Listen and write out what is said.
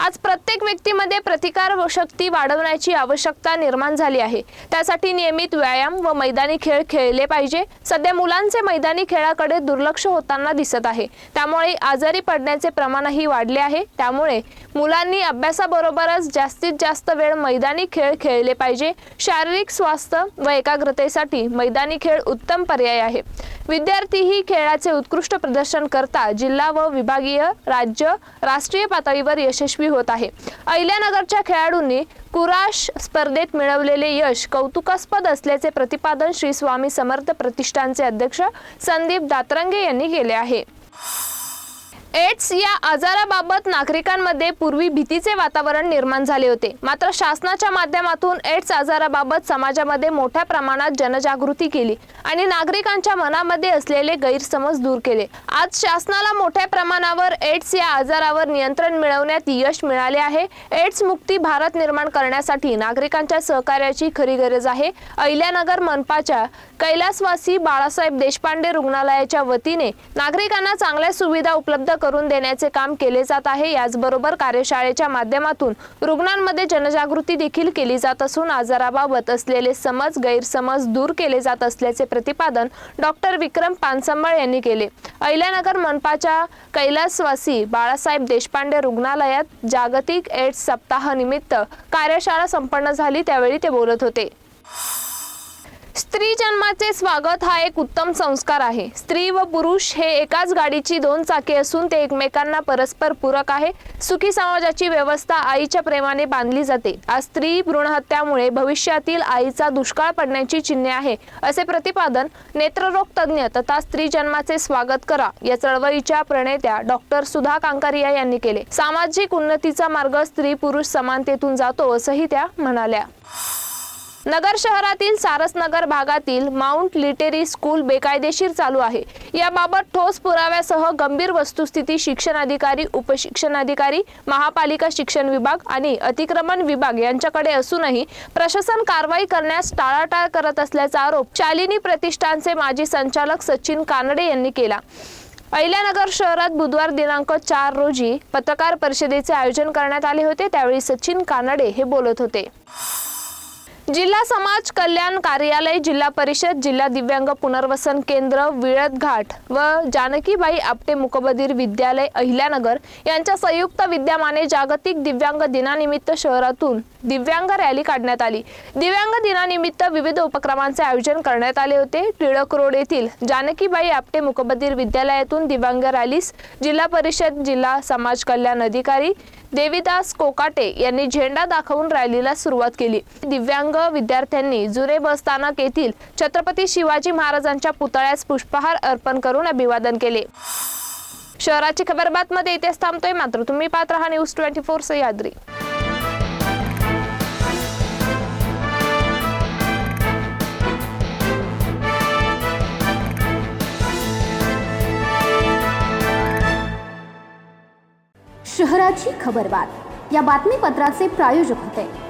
आज प्रत्येक व्यक्तीमध्ये प्रतिकार शक्ती वाढवण्याची आवश्यकता निर्माण झाली आहे. त्यासाठी नियमित व्यायाम व मैदानी खेळ खेळले पाहिजे. सध्या मुलांचे मैदानी खेळाकडे दुर्लक्ष होताना दिसत आहे. त्यामुळे आजारी पडण्याचे प्रमाणही वाढले आहे. त्यामुळे मुलांनी अभ्यासाबरोबरच जास्तीत जास्त वेळ मैदानी खेळ खेळले पाहिजे. शारीरिक स्वास्थ्य व एकाग्रतेसाठी मैदानी खेळ उत्तम पर्याय आहे. विद्यार्थीही खेळाचे उत्कृष्ट प्रदर्शन करता जिल्हा व विभागीय राज्य राष्ट्रीय पातळीवर यशस्वी होत आहे. अहिल्यानगरच्या खेळाडूंनी कुराश स्पर्धेत मिळवलेले यश कौतुकास्पद असल्याचे प्रतिपादन श्री स्वामी समर्थ प्रतिष्ठानचे अध्यक्ष संदीप दातरंगे यांनी केले आहे. एड्स या आजाराबाबत नागरिकांमध्ये पूर्वी भीतीचे वातावरण निर्माण झाले होते. मात्र शासनाच्या माध्यमातून एड्स आजाराबाबत समाजामध्ये मोठ्या प्रमाणात जनजागृती केली आणि नागरिकांच्या मनामध्ये असलेले गैरसमज दूर केले. आज शासनाला मोठ्या प्रमाणावर एड्स या आजारावर नियंत्रण मिळवण्यात यश मिळाले आहे. एड्स मुक्ती भारत निर्माण करण्यासाठी नागरिकांच्या सहकार्याची खरी गरज आहे. अहिल्यानगर मनपाच्या कैलासवासी बाळासाहेब देशपांडे रुग्णालयाच्या वतीने नागरिकांना चांगल्या सुविधा उपलब्ध करून देण्याचे काम केले जात आहे. याचबरोबर कार्यशाळेच्या माध्यमातून रुग्णांमध्ये जनजागृती देखील केली जात असून आजाराबाबत असलेले समज गैरसमज दूर केले जात असल्याचे प्रतिपादन डॉक्टर विक्रम पानसंबळ यांनी केले. अहिल्यानगर मनपाच्या कैलासवासी बाळासाहेब देशपांडे रुग्णालयात जागतिक एड्स सप्ताहानिमित्त कार्यशाळा संपन्न झाली. त्यावेळी ते बोलत होते. स्त्री जन्माचे स्वागत हा एक उत्तम संस्कार आहे. स्त्री व पुरुष हे एकाच गाडीची दोन चाके असून ते एकमेकांना परस्पर पूरक आहे. सुखी समाजाची व्यवस्था आईच्या प्रेमाने बांधली जाते. आज स्त्री भ्रूणहत्यामुळे भविष्यातील आईचा दुष्काळ पडण्याची चिन्हे आहे. असे प्रतिपादन नेत्ररोग तज्ज्ञ तथा स्त्री जन्माचे स्वागत करा या चळवळीच्या प्रणेत्या डॉक्टर सुधा कांकारिया यांनी केले. सामाजिक उन्नतीचा मार्ग स्त्री पुरुष समानतेतून जातो असंही त्या म्हणाल्या. नगर शहरातील सारसनगर भागातील माउंट लिटेरी स्कूल बेकायदेशीर चालू आहे. याबाबत ठोस पुराव्यासह गंभीर वस्तुस्थिती शिक्षण अधिकारी उपशिक्षण अधिकारी महापालिका शिक्षण विभाग आणि अतिक्रमण विभाग यांच्याकडे असूनही प्रशासन कारवाई करण्यास टाळाटाळ करत असल्याचा आरोप शालिनी प्रतिष्ठानचे माजी संचालक सचिन कानडे यांनी केला. अहिल्यानगर शहरात बुधवार दिनांक चार रोजी पत्रकार परिषदेचे आयोजन करण्यात आले होते त्यावेळी सचिन कानडे हे बोलत होते. जिल्हा समाज कल्याण कार्यालय जिल्हा परिषद जिल्हा दिव्यांग पुनर्वसन केंद्र विळद घाट व जानकीबाई आपटे मुकबधीर विद्यालय अहिल्यानगर यांच्या संयुक्त विद्यमाने जागतिक दिव्यांग दिनानिमित्त शहरातून दिव्यांग रॅली काढण्यात आली. दिव्यांग दिनानिमित्त विविध उपक्रमांचे आयोजन करण्यात आले होते. टिळक रोड येथील जानकीबाई आपटे मुकबधीर विद्यालयातून दिव्यांग रॅलीस जिल्हा परिषद जिल्हा समाज कल्याण अधिकारी देविदास कोकाटे यांनी झेंडा दाखवून रॅलीला सुरुवात केली. दिव्यांग विद्यार्थ्यांनी जुने बसस्थानक येथील छत्रपती शिवाजी महाराजांच्या पुतळ्यास पुष्पहार अर्पण करून अभिवादन केले. शहराची खबर बातमध्ये इथेच थांबतोय. मात्र तुम्ही पाहत राहा न्यूज ट्वेंटी फोर सह्याद्री शहराची खबरबात या बातमीपत्राचे प्रायोजक होते.